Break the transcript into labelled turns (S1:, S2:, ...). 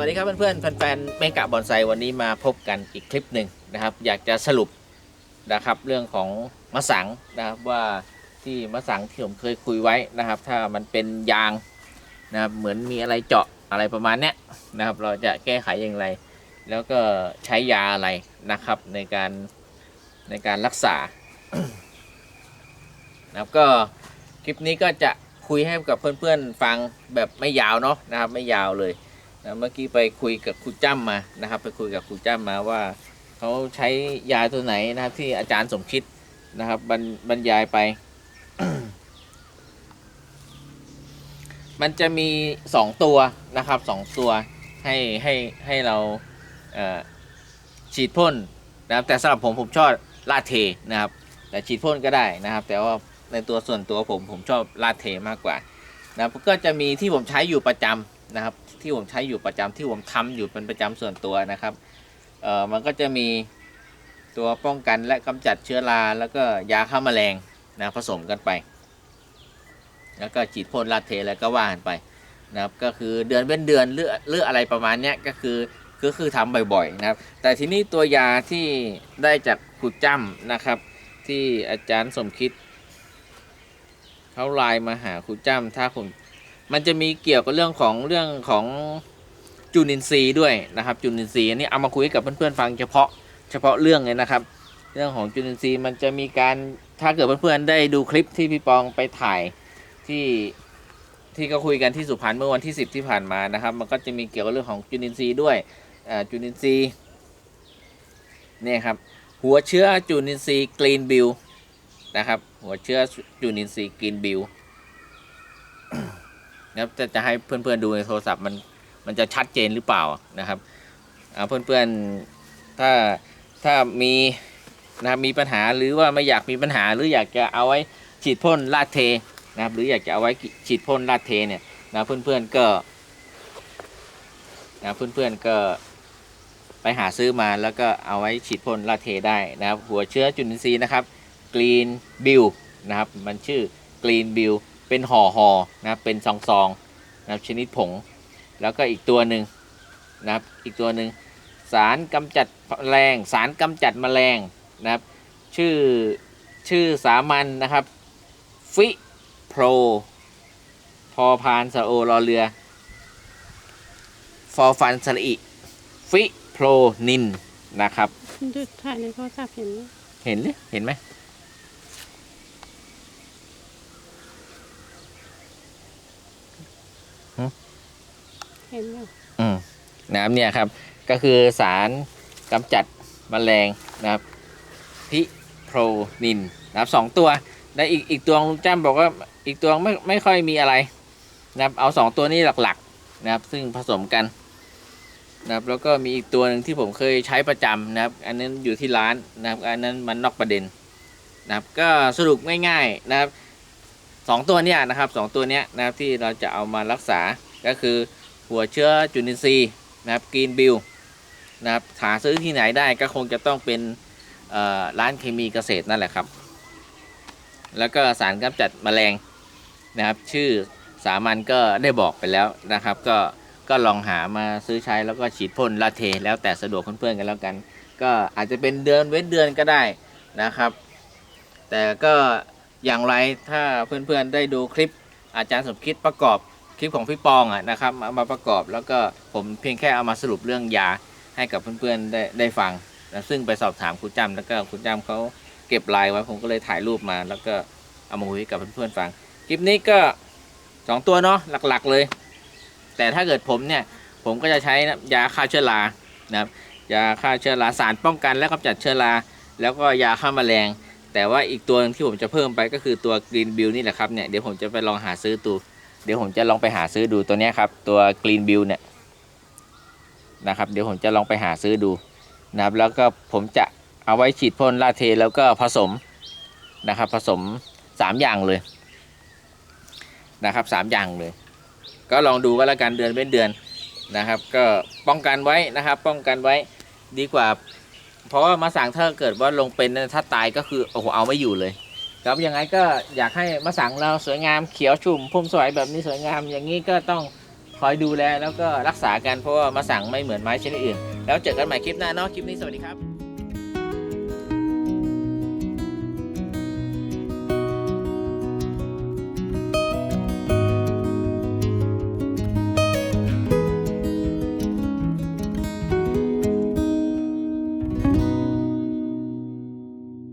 S1: สวัสดีครับเพื่อนๆแฟนๆเมกะบอนไซวันนี้มาพบกันอีกคลิปหนึ่งนะครับ อยากจะสรุปนะครับเรื่องของมะสังนะครับว่าที่มะสังที่ผมเคยคุยไว้นะครับ ถ้ามันเป็นยางนะครับเหมือนมีอะไรเจาะอะไรประมาณเนี้ยนะครับ เราจะแก้ไขอย่างไร แล้วก็ใช้ยาอะไรนะครับในการในการรักษานะครับก็คลิปนี้ก็จะคุยให้กับเพื่อนๆฟังแบบไม่ยาวเนาะนะครับ ไม่ยาวเลย นะเมื่อกี้ไปคุยกับครูจ้ำมานะครับ ไปคุยกับครูจ้ำมาว่าเขาใช้ยาตัวไหนนะครับ ที่อาจารย์สมคิดนะครับบรรบรรยายไป มันจะมีสองตัวนะครับสองตัวให้ให้ให้เราเฉีดพ่นนะครับ แต่สำหรับผมผมชอบลาดเทนะครับ แต่ฉีดพ่นก็ได้นะครับ แต่ว่าในตัวส่วนตัวผมผมชอบลาดเทมากกว่านะก็จะมีที่ผมใช้อยู่ประจำ นะครับ ที่ผมใช้อยู่ประจำที่ผมทำอยู่เป็นประจำส่วนตัวนะครับเอ่อมันก็จะมีตัวป้องกันและกำจัดเชื้อราแล้วก็ยาฆ่าแมลงนะผสมกันไป แล้วก็ฉีดพ่นลาเทแล้วก็ว่ากันไปนะครับก็คือเดือนเป็นเดือนหรือหรืออะไรประมาณนี้ก็คือก็คือทำบ่อยๆนะครับ แต่ทีนี้ตัวยาที่ได้จากครูจ้ำนะครับ ที่อาจารย์สมคิดเขาไลน์มาหาครูจ้ำถ้าผม มันจะมีเกี่ยวกับเรื่องของเรื่องของจุลินทรีย์ด้วยนะครับ จุลินทรีย์อันนี้เอามาคุยกับเพื่อนๆฟังเฉพาะเฉพาะเรื่องเลยนะครับ เรื่องของจุลินทรีย์มันจะมีการถ้าเกิดเพื่อนๆได้ดูคลิปที่พี่ปองไปถ่ายที่ที่ก็คุยกันที่สุพรรณเมื่อวันที่ 10 ที่ผ่านมานะครับ มันก็จะมีเกี่ยวกับเรื่องของจุลินทรีย์ด้วยจุลินทรีย์เนี่ยครับหัวเชื้อจุลินทรีย์กรีนบิลนะครับหัวเชื้อจุลินทรีย์กรีนบิล นะครับจะจะให้เพื่อนๆดูในโทรศัพท์มันมันจะชัดเจนหรือเปล่านะครับอ่าเพื่อนๆถ้าถ้ามีนะครับมีปัญหาหรือว่าไม่อยากมีปัญหาหรืออยากจะเอาไว้ฉีดพ่นลาดเทนะครับหรืออยากจะเอาไว้ฉีดพ่นลาดเทเนี่ยนะเพื่อนๆก็นะเพื่อนๆก็ไปหาซื้อมาแล้วก็เอาไว้ฉีดพ่นลาดเทได้นะครับ หัวเชื้อจุลินทรีย์นะครับกรีนบิลนะครับมันชื่อกรีนบิล เป็นห่อห่อนะครับเป็นซองซองๆนะครับชนิดผง แล้วก็อีกตัวหนึ่งนะครับอีกตัวหนึ่งสารกำจัดแมลงสารกำจัดแมลงนะครับชื่อชื่อสามัญนนะครับฟิโปรพอพานสระโอรอเรือฟอฟันสระอิฟิโปรนินนะครับ
S2: ดูถ่ายในโทรศัพท์เห็นไหม
S1: เห็นหรือเห็นไหม
S2: เห็นอยู่
S1: อืมนะครับเนี่ยครับ ก็คือสารกำจัดแมลงนะครับพิโพรนินนะครับสองตัวและอีกอีกตัวลุงจ้ำบอกว่าอีกตัวไม่ไม่ค่อยมีอะไรนะครับเอาสองตัวนี้หลักๆนะครับ ซึ่งผสมกันนะครับแล้วก็มีอีกตัวหนึ่งที่ผมเคยใช้ประจำนะครับ อันนั้นอยู่ที่ร้านนะครับ อันนั้นมันนอกประเด็นนะครับ ก็สรุปง่าย ๆ นะครับ สองตัวเนี้ยนะครับสองตัวเนี้ยนะครับที่เราจะเอามารักษาก็คือหัวเชื้อจุลินทรีย์นะครับกรีนบิลนะครับหาซื้อที่ไหนได้ก็คงจะต้องเป็นเอ่อร้านเคมีเกษตรนั่นแหละครับ แล้วก็สารกำจัดแมลงนะครับ ชื่อสามัญก็ได้บอกไปแล้วนะครับ ก็ก็ลองหามาซื้อใช้แล้วก็ฉีดพ่นละเท แล้วแต่สะดวกเพื่อนๆกันแล้วกัน ก็อาจจะเป็นเดือนเว้นเดือนก็ได้นะครับ แต่ก็ อย่างไรถ้าเพื่อนๆได้ดูคลิปอาจารย์สมคิดประกอบคลิปของพี่ปองอะนะครับเอามาประกอบแล้วก็ผมเพียงแค่เอามาสรุปเรื่องยาให้กับเพื่อนๆได้ได้ฟังนะซึ่งไปสอบถามครูจำแล้วก็ครูจำเขาเก็บลน์ไว้ผมก็เลยถ่ายรูปมา แล้วก็เอามาคุยให้กับเพื่อนๆฟังคลิปนี้ก็สองตัวเนาะหลักๆเลย แต่ถ้าเกิดผมเนี่ยผมก็จะใช้ยาฆ่าเชื้อรานะครับยาฆ่าเชื้อราสารป้องกันและกำจัดเชื้อราแล้วก็ยาฆ่าแมลง แต่ว่าอีกตัวที่ผมจะเพิ่มไปก็คือตัวกรีนบิลนี่แหละครับเนี่ยเดี๋ยวผมจะไปลองหาซื้อตัวเดี๋ยวผมจะลองไปหาซื้อดูตัวนี้ครับตัว Green Bill เนี่ยนะครับเดี๋ยวผมจะลองไปหาซื้อดูนะครับแล้วก็ผมจะเอาไว้ฉีดพ่นลาเทแล้วก็ผสมนะครับผสมสามอย่างเลยนะครับสามอย่างเลย ก็ลองดูก็แล้วกันเดือนเป็นเดือนนะครับ ก็ป้องกันไว้นะครับ ป้องกันไว้ดีกว่า เพราะว่ามาสังถ้าเกิดว่าลงเป็นถ้าตายก็คือโอ้โหเอาไม่อยู่เลย ครับยังไงก็อยากให้มะสังเราสวยงามเขียวชุ่มพุ่มสวยแบบนี้สวยงาม อย่างนี้ก็ต้องคอยดูแลแล้วก็รักษากันเพราะว่ามาสังไม่เหมือนไม้ชนิดอื่น แล้วเจอกันใหม่คลิปหน้าเนาะคลิปนี้สวัสดีครับ